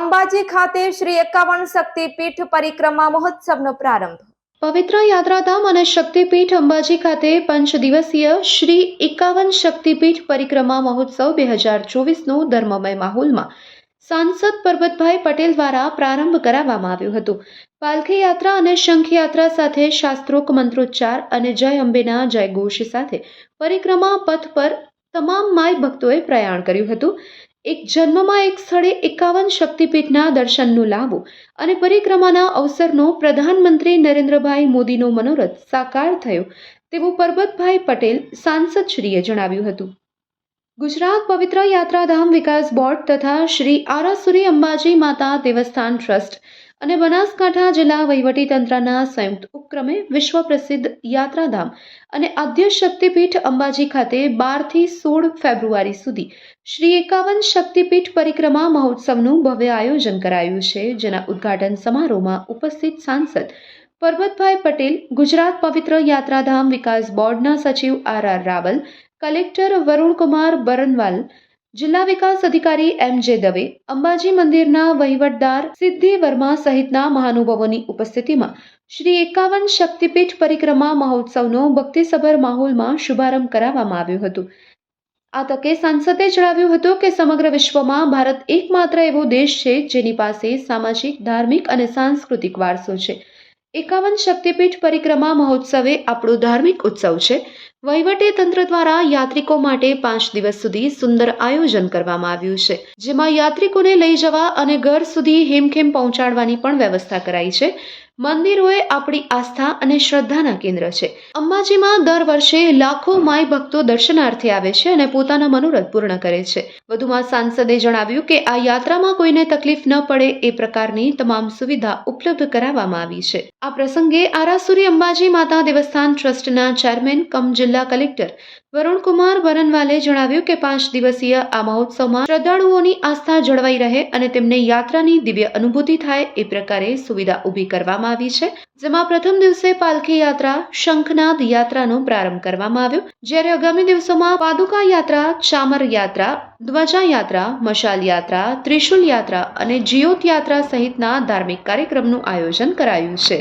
અંબાજી ખાતે શ્રી એકાવન શક્તિપીઠ પરિક્રમા મહોત્સવનો પ્રારંભ. પવિત્ર યાત્રાધામ અને શક્તિપીઠ અંબાજી ખાતે પંચ દિવસીય શ્રી એકાવન શક્તિપીઠ પરિક્રમા મહોત્સવ બે હજાર ચોવીસનો ધર્મમય માહોલમાં સાંસદ પરબતભાઈ પટેલ દ્વારા પ્રારંભ કરાવવામાં આવ્યું હતું. પાલખી યાત્રા અને શંખ યાત્રા સાથે શાસ્ત્રોક મંત્રોચ્ચાર અને જય અંબેના જય ઘોષ સાથે પરિક્રમા પથ પર તમામ માય ભક્તોએ પ્રયાણ કર્યું હતું. એક જન્મમાં એક સ્થળે એકાવન શક્તિપીઠના દર્શનનો લાભો અને પરિક્રમાના અવસરનો પ્રધાનમંત્રી નરેન્દ્રભાઈ મોદીનો મનોરથ સાકાર થયો તેવું પરબતભાઈ પટેલ સાંસદશ્રીએ જણાવ્યું હતું. ગુજરાત પવિત્ર યાત્રાધામ વિકાસ બોર્ડ તથા શ્રી આરાસુરી અંબાજી માતા દેવસ્થાન ટ્રસ્ટ અને બનાસકાંઠા જિલ્લા વહીવટીતંત્રના સંયુક્ત ઉપક્રમે વિશ્વ પ્રસિદ્ધ યાત્રાધામ અને આદ્ય શક્તિપીઠ અંબાજી ખાતે બારથી સોળ ફેબ્રુઆરી સુધી શ્રી એકાવન શક્તિપીઠ પરિક્રમા મહોત્સવનું ભવ્ય આયોજન કરાયું છે, જેના ઉદ્ઘાટન સમારોહમાં ઉપસ્થિત સાંસદ પરબતભાઈ પટેલ, ગુજરાત પવિત્ર યાત્રાધામ વિકાસ બોર્ડના સચિવ R R Raval collector Varunkumar Baranwal, જિલ્લા વિકાસ અધિકારી એમ જે દવે, અંબાજી મંદિરના વહીવટદાર સિદ્ધિ વર્મા સહિતના મહાનુભાવોની ઉપસ્થિતિમાં શ્રી એકાવન શક્તિપીઠ પરિક્રમા મહોત્સવનો ભક્તિસભર માહોલમાં શુભારંભ કરાવવામાં આવ્યો હતો. આ તકે સાંસદે જણાવ્યું હતું કે સમગ્ર વિશ્વમાં ભારત એકમાત્ર એવો દેશ છે જેની પાસે સામાજિક, ધાર્મિક અને સાંસ્કૃતિક વારસો છે. એકાવન શક્તિપીઠ પરિક્રમા મહોત્સવે આપણો ધાર્મિક ઉત્સવ છે. તંત્ર દ્વારા યાત્રિકો માટે પાંચ દિવસ સુધી સુંદર આયોજન કરવામાં આવ્યું છે, જેમાં યાત્રિકોને લઈ જવા અને ઘર સુધી હેમખેમ પહોંચાડવાની પણ વ્યવસ્થા કરાઈ છે. મંદિરોએ આપણી આસ્થા અને શ્રદ્ધાના કેન્દ્ર છે. અંબાજીમાં દર વર્ષે લાખો માય ભક્તો દર્શનાર્થે આવે છે અને પોતાના મનોરથ પૂર્ણ કરે છે. વધુમાં સાંસદે જણાવ્યું કે આ યાત્રામાં કોઈને તકલીફ ન પડે એ પ્રકારની તમામ સુવિધા ઉપલબ્ધ કરાવવામાં આવી છે. આ પ્રસંગે આરાસુરી અંબાજી માતા દેવસ્થાન ટ્રસ્ટના ચેરમેન કમ જિલ્લા કલેક્ટર વરુણકુમાર વરનવાલે જણાવ્યું કે પાંચ દિવસીય આ મહોત્સવમાં શ્રદ્ધાળુઓની આસ્થા જળવાઈ રહે અને તેમને યાત્રાની દિવ્ય અનુભૂતિ થાય એ પ્રકારે સુવિધા ઊભી કરવામાં આવી છે, જેમાં પ્રથમ દિવસે પાલખી યાત્રા, શંખનાદ યાત્રાનો પ્રારંભ કરવામાં આવ્યો, જ્યારે આગામી દિવસોમાં પાદુકા યાત્રા, ચામર યાત્રા, ધ્વજા યાત્રા, મશાલ યાત્રા, ત્રિશુલ યાત્રા અને જીઓત યાત્રા સહિતના ધાર્મિક કાર્યક્રમનું આયોજન કરાયું છે.